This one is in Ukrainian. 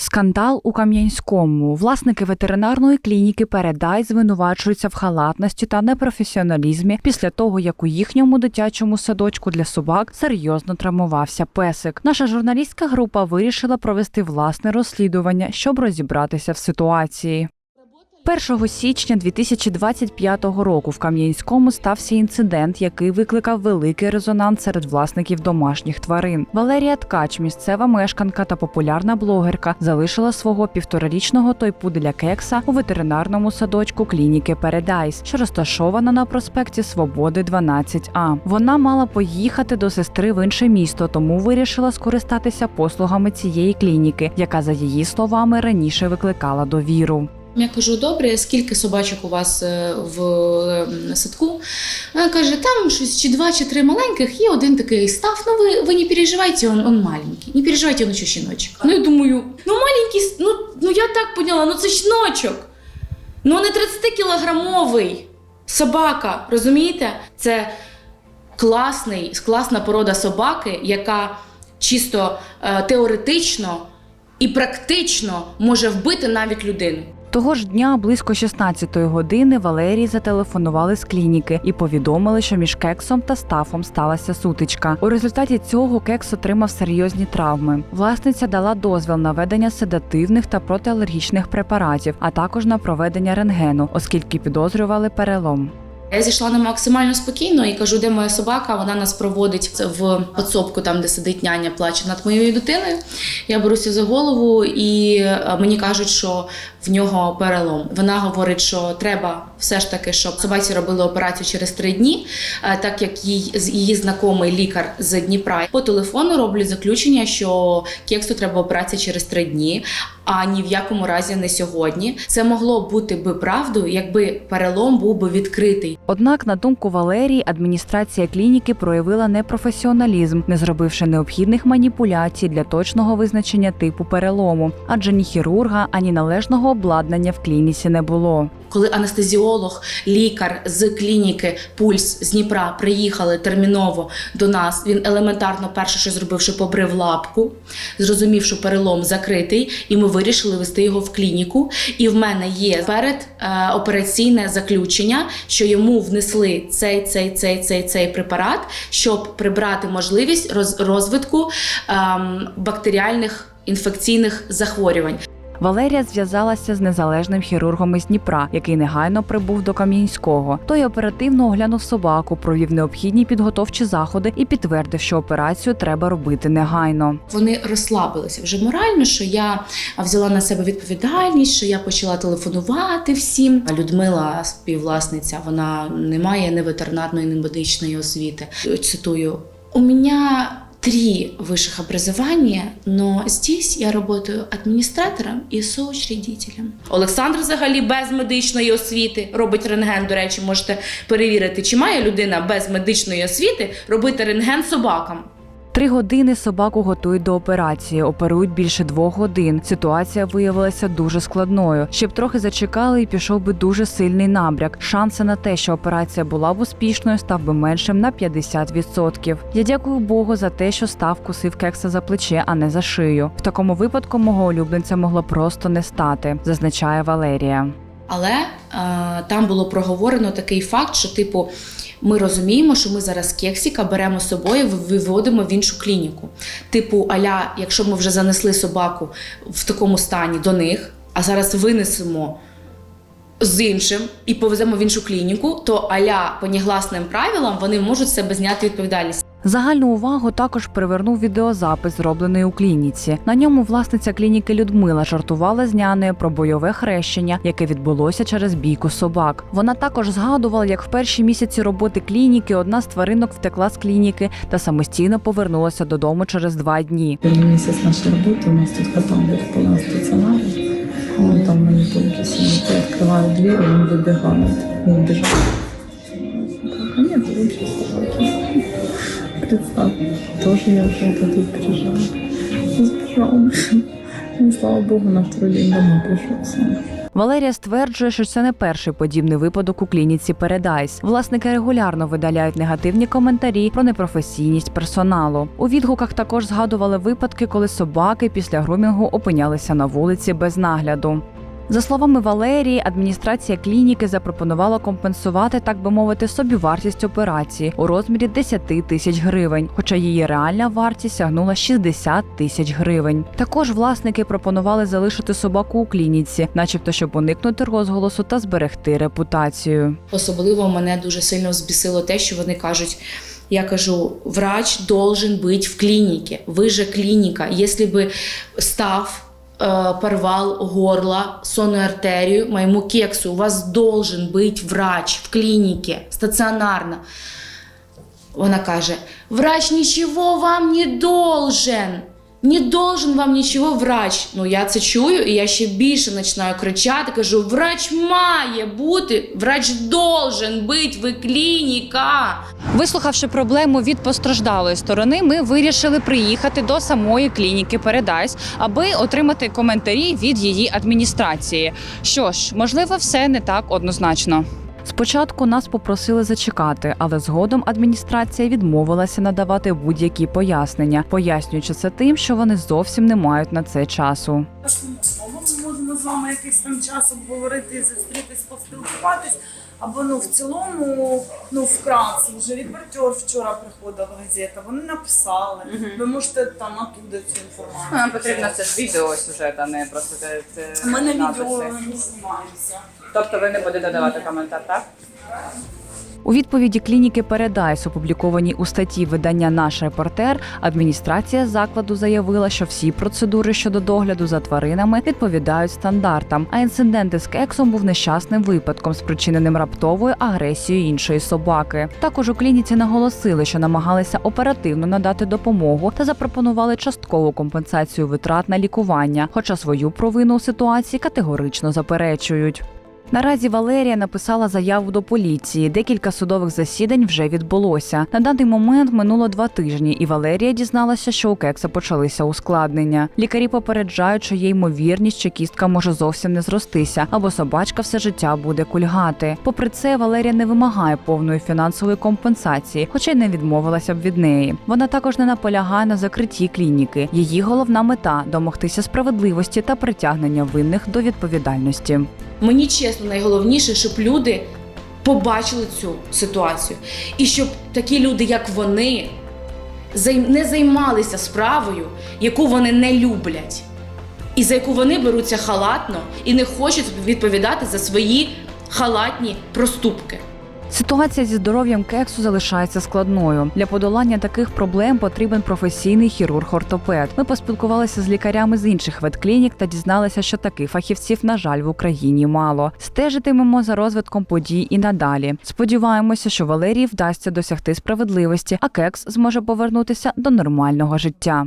Скандал у Кам'янському. Власники ветеринарної клініки Передай звинувачуються в халатності та непрофесіоналізмі після того, як у їхньому дитячому садочку для собак серйозно травмувався песик. Наша журналістська група вирішила провести власне розслідування, щоб розібратися в ситуації. 1 січня 2025 року в Кам'янському стався інцидент, який викликав великий резонанс серед власників домашніх тварин. Валерія Ткач, місцева мешканка та популярна блогерка, залишила свого півторарічного тойпуделя кекса у ветеринарному садочку клініки Передайс, що розташована на проспекті Свободи 12А. Вона мала поїхати до сестри в інше місто, тому вирішила скористатися послугами цієї клініки, яка, за її словами, раніше викликала довіру. Я кажу, добре, скільки собачок у вас е, в е, садку? Вона каже, там щось чи два, чи три маленьких, і один такий став. Ну ви, ви не переживайте, он, он маленький. Не переживайте, он ще щіночок. Ну я думаю, ну маленький, ну, ну я так поняла, ну це щіночок. Ну не 30-кілограмовий собака, розумієте? Це класний, класна порода собаки, яка чисто е, теоретично і практично може вбити навіть людину. Того ж дня близько 16-ї години Валерії зателефонували з клініки і повідомили, що між кексом та стафом сталася сутичка. У результаті цього кекс отримав серйозні травми. Власниця дала дозвіл на ведення седативних та протиалергічних препаратів, а також на проведення рентгену, оскільки підозрювали перелом. Я зійшла на максимально спокійно і кажу, де моя собака. Вона нас проводить в підсобку, там де сидить няня, плаче над моєю дитиною. Я беруся за голову, і е, мені кажуть, що в нього перелом. Вона говорить, що треба все ж таки, щоб собаці робили операцію через три дні, е, так як з- її знайомий лікар з Дніпра по телефону роблять заключення, що кексу треба операція через три дні. А ні в якому разі не сьогодні. Це могло бути би правдою, якби перелом був би відкритий. Однак, на думку Валерії, адміністрація клініки проявила непрофесіоналізм, не зробивши необхідних маніпуляцій для точного визначення типу перелому, адже ні хірурга, ані належного обладнання в клініці не було. Коли анестезіолог, лікар з клініки Пульс з Дніпра приїхали терміново до нас, він елементарно перше, що зробив, що побрив лапку, зрозумів, що перелом закритий, і ми вирішили вести його в клініку. І в мене є перед е, операційне заключення, що йому внесли цей, цей, цей, цей, цей препарат, щоб прибрати можливість роз, розвитку ем, бактеріальних інфекційних захворювань. Валерія зв'язалася з незалежним хірургом із Дніпра, який негайно прибув до Кам'янського. Той оперативно оглянув собаку, провів необхідні підготовчі заходи і підтвердив, що операцію треба робити негайно. Вони розслабилися вже морально, що я взяла на себе відповідальність, що я почала телефонувати всім. Людмила, співвласниця, вона не має ні ветеринарної, ні медичної освіти. Цитую: у мене три высших образования, но здесь я работаю адміністратором і соучредителем. Олександр взагалі без медичної освіти робить рентген. До речі, можете перевірити, чи має людина без медичної освіти робити рентген собакам. Три години собаку готують до операції, оперують більше двох годин. Ситуація виявилася дуже складною. Щоб трохи зачекали, і пішов би дуже сильний набряк. Шанси на те, що операція була б успішною, став би меншим на 50%. Я дякую Богу за те, що став кусив кекса за плече, а не за шию. В такому випадку мого улюбленця могло просто не стати, зазначає Валерія. Але е, там було проговорено такий факт, що типу. Ми розуміємо, що ми зараз кексіка беремо з собою, виводимо в іншу клініку. Типу, аля, якщо ми вже занесли собаку в такому стані до них, а зараз винесемо з іншим і повеземо в іншу клініку, то аля по негласним правилам вони можуть себе зняти відповідальність. Загальну увагу також привернув відеозапис, зроблений у клініці. На ньому власниця клініки Людмила жартувала з нянею про бойове хрещення, яке відбулося через бійку собак. Вона також згадувала, як в перші місяці роботи клініки одна з тваринок втекла з клініки та самостійно повернулася додому через два дні. Первый месяц нашей работы у нас тут кота был в полном стационаре. Он там на метелке сидит, я открываю дверь, он выбегает. Он Представь, тоже я уже тут пережила. Сбежал. Ну, слава богу, на второй день домой пришел сам. Валерія стверджує, що це не перший подібний випадок у клініці Paradise. Власники регулярно видаляють негативні коментарі про непрофесійність персоналу. У відгуках також згадували випадки, коли собаки після грумінгу опинялися на вулиці без нагляду. За словами Валерії, адміністрація клініки запропонувала компенсувати, так би мовити, собівартість операції у розмірі 10 тисяч гривень, хоча її реальна вартість сягнула 60 тисяч гривень. Також власники пропонували залишити собаку у клініці, начебто, щоб уникнути розголосу та зберегти репутацію. Особливо мене дуже сильно збісило те, що вони кажуть. Я кажу, врач должен быть в клинике. Вы же клиника. Если бы став э, порвал горло, сонную артерию моему кексу, у вас должен быть врач в клинике, стационарно. Вона каже: врач нічого вам не должен. Не должен вам нічого врач. Ну я це чую, і я ще більше починаю кричати. Кажу: врач має бути, врач должен бути, ви клініка. Вислухавши проблему від постраждалої сторони, ми вирішили приїхати до самої клініки Paradise, аби отримати коментарі від її адміністрації. Що ж, можливо, все не так однозначно. Спочатку нас попросили зачекати, але згодом адміністрація відмовилася надавати будь-які пояснення, пояснюючи це тим, що вони зовсім не мають на це часу. Ми можемо з вами якийсь там час обговорити, зустрітись, поспілкуватись. Або ну в цілому, ну вкратце, вже репортер вчора приходив газета, вони написали. Ви можете там оттуда цю інформацію. Нам потрібно це ж відео сюжет, а не просто це, це Ми на написи. відео не знімаємося. Тобто ви не будете давати коментар, так? У відповіді клініки Paradise, опублікованій у статті видання Наш репортер, адміністрація закладу заявила, що всі процедури щодо догляду за тваринами відповідають стандартам. А інцидент із кексом був нещасним випадком, спричиненим раптовою агресією іншої собаки. Також у клініці наголосили, що намагалися оперативно надати допомогу та запропонували часткову компенсацію витрат на лікування, хоча свою провину у ситуації категорично заперечують. Наразі Валерія написала заяву до поліції. Декілька судових засідань вже відбулося. На даний момент минуло два тижні, і Валерія дізналася, що у кекса почалися ускладнення. Лікарі попереджають, що є ймовірність, що кістка може зовсім не зростися, або собачка все життя буде кульгати. Попри це, Валерія не вимагає повної фінансової компенсації, хоча й не відмовилася б від неї. Вона також не наполягає на закритті клініки. Її головна мета домогтися справедливості та притягнення винних до відповідальності. Мені чесно, найголовніше, щоб люди побачили цю ситуацію. І щоб такі люди, як вони, не займалися справою, яку вони не люблять, і за яку вони беруться халатно і не хочуть відповідати за свої халатні проступки. Ситуація зі здоров'ям кексу залишається складною. Для подолання таких проблем потрібен професійний хірург-ортопед. Ми поспілкувалися з лікарями з інших ветклінік та дізналися, що таких фахівців, на жаль, в Україні мало. Стежитимемо за розвитком подій і надалі. Сподіваємося, що Валерії вдасться досягти справедливості, а кекс зможе повернутися до нормального життя.